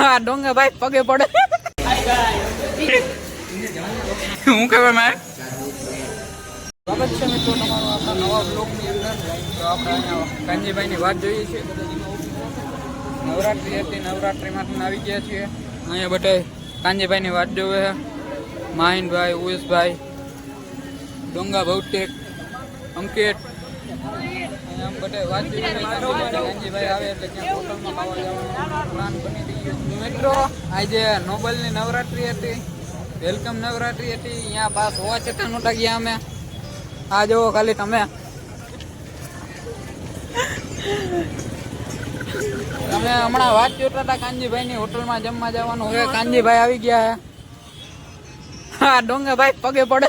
હા ડોંગા ભાઈ પગે પડે. હું કહેવાય મારે? સ્વાગત છે મિત્રો તમારો આપણા નવા બ્લોગની અંદર. તો આપણે અહીંયા કાંજીભાઈની વાત જોઈએ છીએ નવરાત્રિ હતી નવરાત્રિમાં તમે આવી ગયા છીએ. અહીંયા બધા કાંજીભાઈની વાત જોવે છે. માહિનભાઈ ઉવેશભાઈ ડોંગા ભૌતિક અંકિત આમ બધા વાત જોઈએ આવે મિત્રો, આજે નોબલની નવરાત્રી હતી, વેલકમ નવરાત્રી હતી, અહીંયા પાસ હોવા છતાં નહોતા ગયા અમે. આ જુઓ ખાલી તમે. તમે હમણાં વાત જોતા હતા ની હોટલમાં જમવા જવાનું. હવે કાનજીભાઈ આવી ગયા હે હા ડોંગાભાઈ પગે પડે.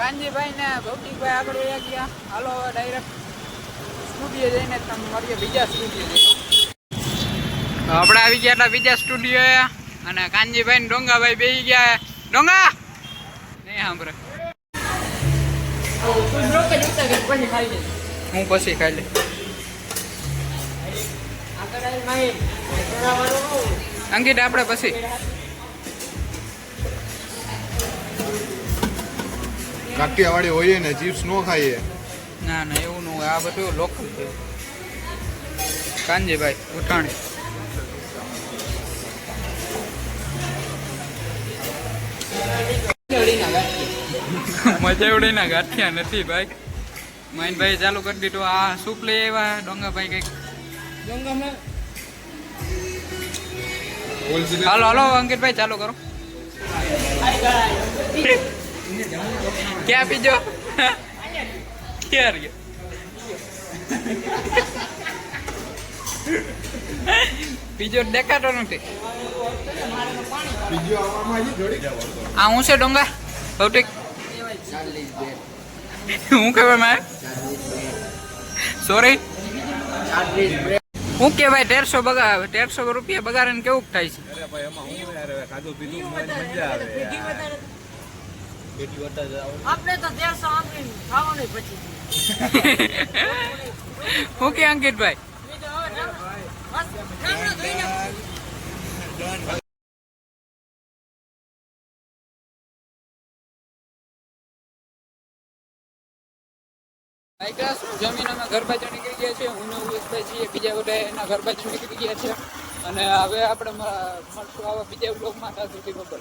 કાનજીભાઈ ને ભૌતિકભાઈ આગળ વયા ગયા. હાલો, હવે ડાયરેક્ટ સ્ટુડિયો જઈને તમે મળીએ, બીજા સ્ટુડિયો આપણે આવી ગયા હતા બીજા સ્ટુડિયો અને કાનજીભાઈ ને ડોંગાભાઈ બેસી ગયા ડોંગા! નહીં સાંભળે. હું પછી ખાઈ લે અંકિત, આપણે પછી. કાઠિયાવાડી હોઈએ ને, ચિપ્સ નો ખાઈએ. ના ના, એવું ન આ બધું લોકલ છે. કાનજીભાઈ, ઉઠાણી. મજા મજેવડીના ગાંઠિયા નથી, ભાઈ. મહેનભાઈ ચાલુ કરી દીધું. આ સૂપ લઈ આવ્યા, ડોંગાભાઈ કંઈક. હાલો હાલો, અંકિતભાઈ, ચાલુ કરો. ક્યાં પીજો ક્યાં રહ્યો બીજો દેખાતો નથી. આ હું છે ડોંગા? ભૌતિક? હું કહેવાય મારે? સોરી હું કહેવાય તેરસો બગા તેરસો રૂપિયા બગાડે કેવું થાય છે? પીધું મજા આવે. આપણે તો દેડસો આંકડી ખાવાનું પછી. હું કે અંકિતભાઈ. બીજું હવે રામ- બસ રામ રામ ધોઈને જમીન અમે ઘર બાજુ નીકળી ગયા છે. હું ઉમેશભાઈ છીએ બીજા બધા એના ઘર બાજુ નીકળી ગયા છે. અને હવે આપણે મળશું આવા બીજા બ્લોગમાં ત્યાં સુધી બબર